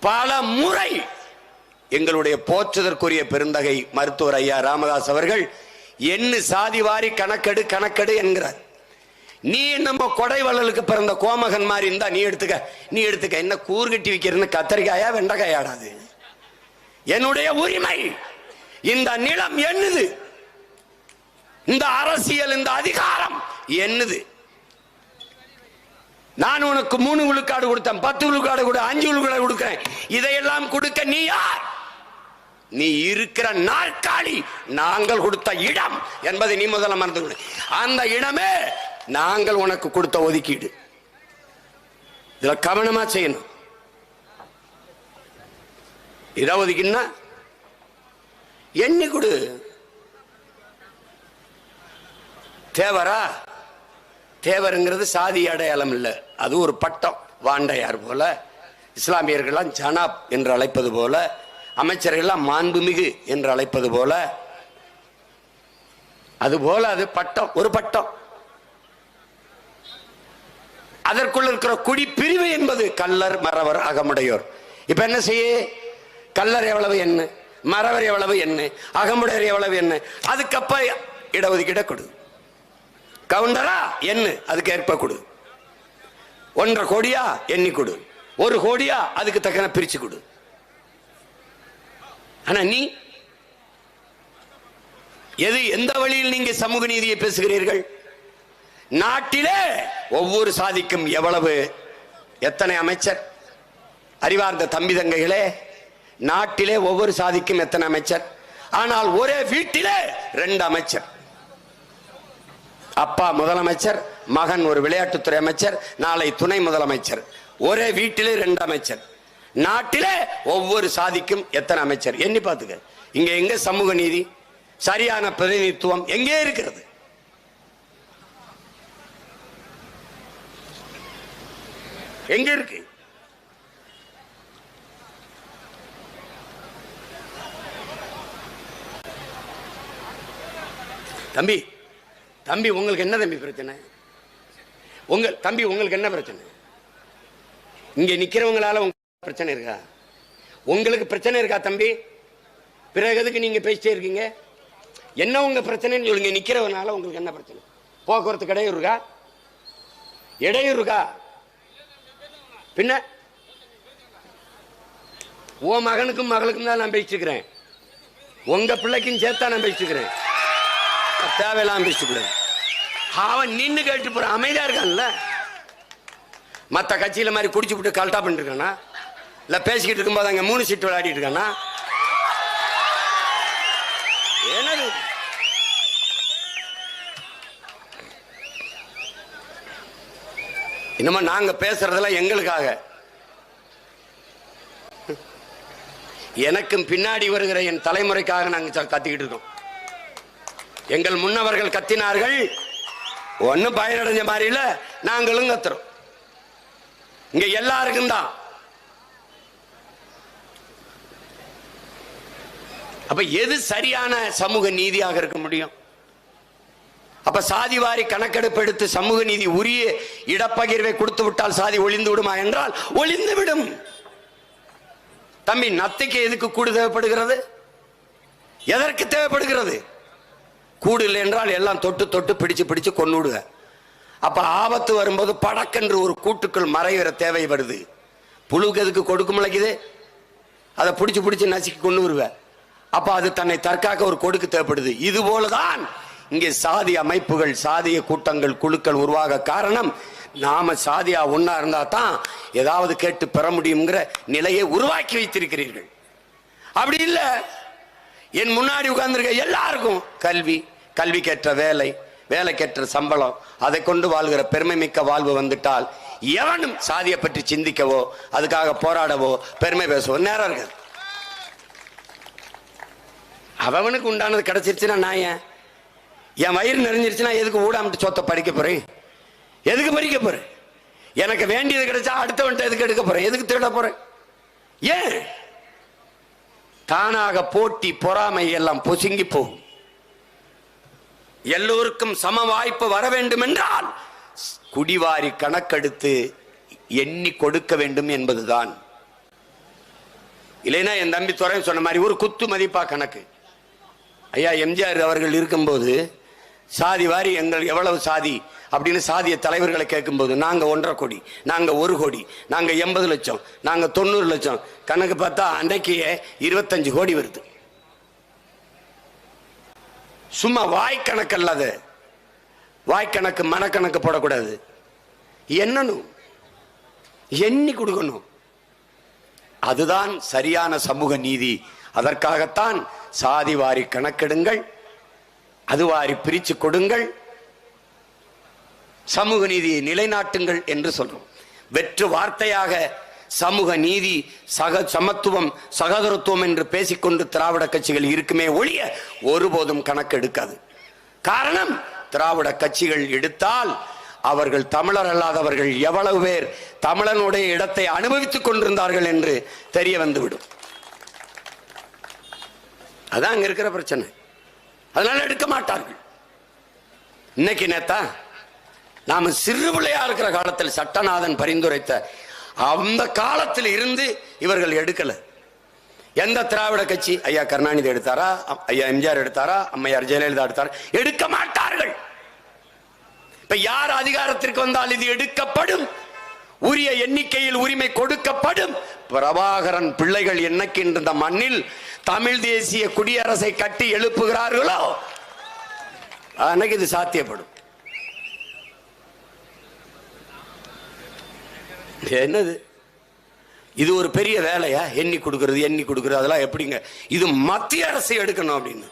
பல முறை எங்களுடைய போற்றுதற்குரிய பெருந்தகை மருத்துவர் ஐயா ராமதாஸ் அவர்கள் என்ன சாதி வாரி கணக்கெடு கணக்கெடு என்கிறார். நீ நம்ம கொடை வள்ளலுக்கு பிறந்த கோமகன் மாதிரி இருந்தா நீ எடுத்துக்க நீ எடுத்துக்க. என்ன கூறுகட்டி வைக்கிறன்னு கத்தரிக்காயா வெண்டைக்காயாடாது என்னுடைய உரிமை இந்த நிலம் என்னது? இந்த அரசியல் இந்த அதிகாரம் என்னது? நான் உனக்கு மூணு விழுக்காடு கொடுத்தேன் பத்து விழுக்காடு கொடு அஞ்சு விழுக்காடு கொடுக்கிறேன். இதையெல்லாம் கொடுக்க நீ யார்? நீ இருக்கிற நாற்காலி நாங்கள் கொடுத்த இடம் என்பதை நீ முதல்ல மறந்து கொடு. அந்த இடமே நாங்கள் உனக்கு கொடுத்த ஒதுக்கீடு. இதுல கவனமா செய்யணும். இட ஒதுக்கினா எண்ணி கொடு. தேவரா? தேவருங்கிறது சாதி அடையாளம் இல்லை. அது ஒரு பட்டம் வாண்டையார் போல. இஸ்லாமியர்கள்லாம் ஜனாப் என்று அழைப்பது போல. அமைச்சர்கள்லாம் மாண்புமிகு என்று அழைப்பது போல. அதுபோல அது பட்டம் ஒரு பட்டம். அதற்குள் இருக்கிற குடி பிரிவு என்பது கல்லர் மறவர் அகமுடையோர். இப்ப என்ன செய்ய? கல்லர் எவ்வளவு என்ன மறவர் எவ்வளவு என்ன அகமுடையர் எவ்வளவு என்ன அதுக்கப்ப இடஒதுக்கீட கொடு கவுண்டரா என்ன அதுக்கு ஏற்ப கொடு. ஒன்றரை கோடியா எண்ணி கொடு. ஒரு கோடியா அதுக்கு தக்கன பிரிச்சு கொடு. ஆனா நீ எது எந்த வழியில் நீங்க சமூக நீதியை பேசுகிறீர்கள்? நாட்டிலே ஒவ்வொரு சாதிக்கும் எவ்வளவு எத்தனை அமைச்சர்? அறிவார்ந்த தம்பி தங்கைகளே நாட்டிலே ஒவ்வொரு சாதிக்கும் எத்தனை அமைச்சர்? ஆனால் ஒரே வீட்டிலே ரெண்டு அமைச்சர். அப்பா முதலமைச்சர் மகன் ஒரு விளையாட்டுத்துறை அமைச்சர் நாளை துணை முதலமைச்சர். ஒரே வீட்டிலே ரெண்டு அமைச்சர். நாட்டிலே ஒவ்வொரு சாதிக்கும் எத்தனை அமைச்சர்? எண்ணி பார்த்துக்க. இங்க எங்க சமூக நீதி? சரியான பிரதிநிதித்துவம் எங்கே இருக்கிறது? எங்க இருக்கு? தம்பி தம்பி உங்களுக்கு என்ன தம்பி பிரச்சனை? உங்க தம்பி உங்களுக்கு என்ன பிரச்சனை? இங்க நிக்கிறவங்களால உங்க பிரச்சனை இருக்கா? உங்களுக்கு பிரச்சனை இருக்கா தம்பி? பிறகு எதுக்கு நீங்க பேசிட்டே இருக்கீங்க? என்ன உங்க பிரச்சனைன்னு சொல்லுங்க நிக்கிறவனால உங்களுக்கு என்ன பிரச்சனை? போக்குவரத்து இடையூறு இருக்கா? இடையூறு இருக்கா? பின்ன? உன் மகனுக்கும் மகளுக்கும் தான் நான் பேசிக்கிறேன். உங்க பிள்ளைக்கும் சேர்த்தா நான் பேசிக்கிறேன். தேவையில்லாம பேசிக்கூடாது அவன் நின்று கேட்டு போற அமைதியா இருக்கான்ல? மத்த கட்சியில மாதிரி குடிச்சு விட்டு கல்ட்டா பண்ணிட்டு இருக்கானா? இல்ல பேசிக்கிட்டு இருக்கும்போது அங்க மூணு சீட்டு விளையாடிட்டு இருக்கானா? என்னது? இது? நாங்க பேசுறதெல்லாம் எங்களுக்காக. எனக்கும் பின்னாடி வருகிற என் தலைமுறைக்காக நாங்க கத்திக்கிட்டு இருக்கோம். எங்கள் முன்னவர்கள் கத்தினார்கள் ஒன்னும் பயனடைஞ்ச மாதிரி இல்ல. நாங்களும் கத்துறோம். இங்க எல்லாருக்கும் தான். அப்ப எது சரியான சமூக நீதியாக இருக்க முடியும்? அப்ப சாதி வாரி கணக்கெடுப்பு எடுத்து சமூக நீதி உரிய இடப்பகிர்வை கொடுத்து விட்டால் சாதி ஒளிந்து விடுமா என்றால் ஒளிந்து விடும். தம்பி நத்தைக்கு எதுக்கு கூடு தேவைப்படுகிறது? எதற்கு தேவைப்படுகிறது? கூடு இல்லை என்றால் எல்லாம் தொட்டு தொட்டு பிடிச்சு பிடிச்சு கொண்டு அப்ப ஆபத்து வரும்போது படக்கென்று ஒரு கூட்டுக்குள் மறைகிற தேவை வருது புழுக்கு அதுக்கு கொடுக்க முளைக்குது அதை பிடிச்சி பிடிச்சி நசுக்கி கொண்டு வருவ அப்ப அது தன்னை தற்காக்க ஒரு கொடுக்கு தேவைப்படுது. இது போலதான் இங்கே சாதி அமைப்புகள் சாதிய கூட்டங்கள் குழுக்கள் உருவாக காரணம் நாம சாதியா ஒன்னா இருந்தா தான் ஏதாவது கேட்டு பெற முடியுங்கிற நிலையை உருவாக்கி வைத்திருக்கிறீர்கள். அப்படி இல்லை. என் முன்னாடி உட்கார்ந்துருக்க எல்லாருக்கும் கல்வி கல்விக்கேற்ற வேலை வேலைக்கேற்ற சம்பளம் அதை கொண்டு வாழ்கிற பெருமை மிக்க வாழ்வு வந்துட்டால் எவனும் சாதியை பற்றி சிந்திக்கவோ அதுக்காக போராடவோ பெருமை பேசவோ நேரம் இருக்காது அவனுக்கு உண்டானது கிடைச்சிருச்சுன்னா நான் ஏன்? என் வயிறு நிறைஞ்சிருச்சுன்னா எதுக்கு ஊடாமட்டு சொத்தை படிக்க போறேன்? எதுக்கு பறிக்க போறேன்? எனக்கு வேண்டியது கிடைச்சா அடுத்தவன்ட்ட எதுக்கு எடுக்க போறேன்? எதுக்கு திருட போறேன்? ஏன்? தானாக போட்டி பொறாமை எல்லாம் பொசுங்கி போகும். எல்லோருக்கும் சம வாய்ப்பு வர வேண்டும் என்றால் குடிவாரி கணக்கெடுத்து எண்ணி கொடுக்க வேண்டும் என்பதுதான். இல்லைன்னா என் தம்பி துறை சொன்ன மாதிரி ஒரு குத்து மதிப்பா கணக்கு. ஐயா எம்ஜிஆர் அவர்கள் இருக்கும்போது சாதி வாரி எங்கள் எவ்வளவு சாதி அப்படின்னு சாதிய தலைவர்களை கேட்கும்போது நாங்கள் ஒன்றரை கோடி நாங்கள் ஒரு கோடி நாங்கள் எண்பது லட்சம் நாங்கள் தொண்ணூறு லட்சம். கணக்கு பார்த்தா அன்றைக்கு இருபத்தஞ்சு கோடி வருது. சும்மா வாய் கணக்கு வாய் வாய்க்கணக்கு மனக்கணக்கு போடக்கூடாது. என்னணும் எண்ணி கொடுக்கணும். அதுதான் சரியான சமூக நீதி. அதற்காகத்தான் சாதி வாரி கணக்கெடுங்கள். அதுவாரி பிரித்து கொடுங்கள். சமூக நீதியை நிலைநாட்டுங்கள் என்று சொல்றோம். வெற்று வார்த்தையாக சமூக நீதி சக சமத்துவம் சகோதரத்துவம் என்று பேசிக்கொண்டு திராவிட கட்சிகள் இருக்குமே ஒழிய ஒருபோதும் கணக்கெடுக்காது காரணம் திராவிட கட்சிகள் எடுத்தால் அவர்கள் தமிழர் அல்லாதவர்கள் எவ்வளவு பேர் தமிழனுடைய இடத்தை அனுபவித்துக் கொண்டிருந்தார்கள் என்று தெரிய வந்துவிடும். அதான் அங்க இருக்கிற பிரச்சனை. அதனால எடுக்க மாட்டார்கள். இன்னைக்கு நேத்தா நாம சிறுபிள்ளையா இருக்கிற காலத்தில் சட்டநாதன் பரிந்துரைத்த அந்த காலத்தில் இருந்து இவர்கள் எடுக்கல. எந்த திராவிட கட்சி? ஐயா கருணாநிதி எடுத்தாரா? ஐயா எம்ஜிஆர் எடுத்தாரா? அம்மையார் ஜெயலலிதா எடுத்தாரா? எடுக்க மாட்டார்கள். இப்ப யார் அதிகாரத்திற்கு வந்தால் இது எடுக்கப்படும்? உரிய எண்ணிக்கையில் உரிமை கொடுக்கப்படும்? பிரபாகரன் பிள்ளைகள் என்னைக்கு இந்த மண்ணில் தமிழ் தேசிய குடியரசை கட்டி எழுப்புகிறார்களோ? அன்னைக்கு இது சாத்தியப்படும். என்னது? இது ஒரு பெரிய வேலையா? எண்ணி கொடுக்கறது எண்ணி கொடுக்கறது அதெல்லாம் எப்படிங்க? இது மத்திய அரசு எடுக்கணும் அப்படின்னு.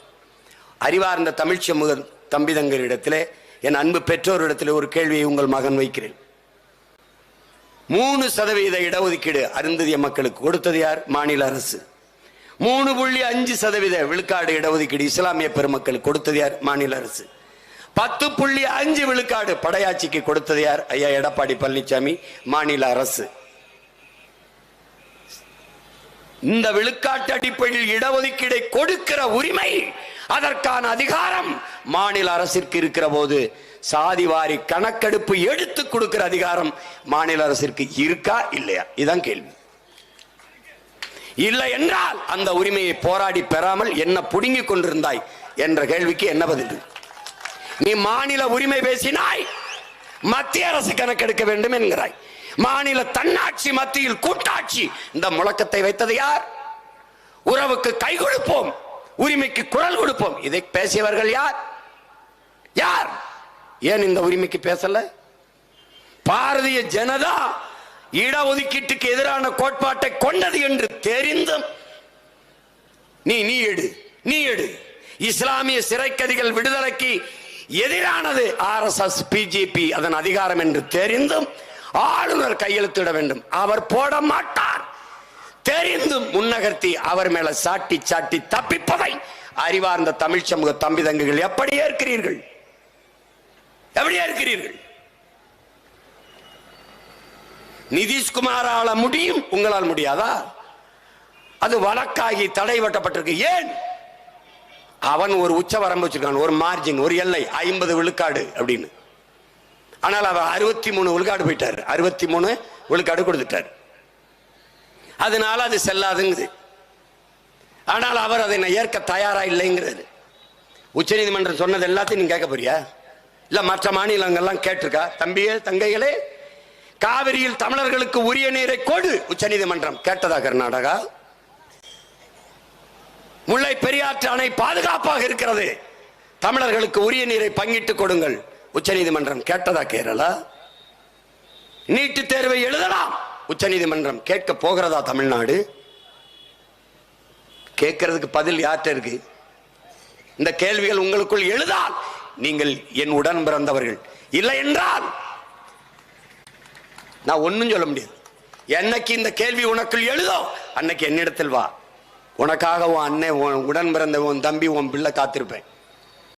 அறிவார்ந்த தமிழ் சமூக தம்பிதங்கரிடத்திலே என் அன்பு பெற்றோரிடத்தில் ஒரு கேள்வியை உங்கள் மகன் வைக்கிறேன். மூணு சதவீத இடஒதுக்கீடு அருந்ததிய மக்களுக்கு கொடுத்தது யார்? மாநில அரசு. மூணு புள்ளி அஞ்சு சதவீத விழுக்காடு இடஒதுக்கீடு இஸ்லாமிய பெருமக்கள் கொடுத்தது யார்? மாநில அரசு. பத்து புள்ளி அஞ்சு விழுக்காடு படையாட்சிக்கு கொடுத்தது யார்? ஐயா எடப்பாடி பழனிசாமி மாநில அரசு. இந்த விழுக்காட்டு அடிப்படையில் இடஒதுக்கீடை கொடுக்கிற உரிமை அதற்கான அதிகாரம் மாநில அரசிற்கு இருக்கிற போது சாதிவாரி கணக்கெடுப்பு எடுத்து கொடுக்கிற அதிகாரம் மாநில அரசிற்கு இருக்கா? இல்லையா? இதான் கேள்வி. இல்லை என்றால் அந்த உரிமையை போராடி பெறாமல் என்ன புடுங்கிக் கொண்டிருந்தாய் என்ற கேள்விக்கு என்ன பதில்? நீ மாநில உரிமை பேசினாய் மத்திய அரசு கணக்கெடுக்க வேண்டும் என்கிறாய். மாநில தன்னாட்சி மத்தியில் கூட்டாட்சி இந்த முழக்கத்தை வைத்தது யார்? உறவுக்கு கை கொடுப்போம் உரிமைக்கு குரல் கொடுப்போம். இதை பேசியவர்கள் யார்? யார்? ஏன் இந்த உரிமைக்கு பேசல? பாரதிய ஜனதா இடஒதுக்கீட்டுக்கு எதிரான கோட்பாட்டை கொண்டது என்று தெரிந்தும் நீ நீ எடு நீ எடு. இஸ்லாமிய சிறைக்கதிகள் விடுதலைக்கு எதிரானது ஆர்எஸ்எஸ் பிஜேபி அதன் அதிகாரம் என்று தெரிந்தும் ஆளுநர் கையெழுத்திட வேண்டும். அவர் போட மாட்டார். தெரிந்தும் முன்னகர்த்தி அவர் மேல சாட்டி சாட்டி தப்பிப்பதை அறிவார்ந்த தமிழ் சமூக தம்பி தங்குகள் எப்படி ஏற்கிறீர்கள்? எப்படி ஏற்கிறீர்கள்? நிதிஷ்குமாரால முடியும் உங்களால் முடியாதா? அது வழக்காகி தடை வட்டப்பட்டிருக்கு. ஏன்? அவன் ஒரு உச்ச வரம்பு வச்சிருக்கான் ஒரு மார்ஜின் ஒரு எல்லை ஐம்பது விழுக்காடு அப்படின்னு. ஆனால் அவர் அறுபத்தி மூணு விழுக்காடு போயிட்டார். அறுபத்தி மூணு விழுக்காடு கொடுத்துட்டார். அதனால அது செல்லாதுங்குது. ஆனால் அவர் அதை நான் ஏற்க தயாரா இல்லைங்கிறது உச்சநீதிமன்றம் சொன்னது எல்லாத்தையும் நீங்க கேட்க போறியா? இல்ல மற்ற மாநிலங்கள்லாம் கேட்டிருக்கா? தம்பியே தங்கைகளே காவிரியில் தமிழர்களுக்கு உரிய நீரை கொடு. உச்சநீதிமன்றம் கேட்டதா கர்நாடகா. முல்லை பெரியாற்று அணை பாதுகாப்பாக இருக்கிறது. தமிழர்களுக்கு உரிய நீரை பங்கிட்டு கொடுங்கள். உச்சநீதிமன்றம் கேட்டதா கேரளா? நீட்டு தேர்வை எழுதலாம். உச்சநீதிமன்றம் கேட்க போகிறதா தமிழ்நாடு? கேட்கறதுக்கு பதில் யார்கிட்ட இருக்கு? இந்த கேள்விகள் உங்களுக்குள் எழுதால் நீங்கள் என் உடன் பிறந்தவர்கள். இல்லை என்றால் நான் ஒன்றும் சொல்ல முடியாது. என்னைக்கு இந்த கேள்வி உனக்குள் எழுதோ அன்னைக்கு என்னிடத்தில் வா. உனக்காக உன் அண்ணன் உன் உடன் பிறந்த உன் தம்பி உன் பிள்ளை காத்திருப்பேன்.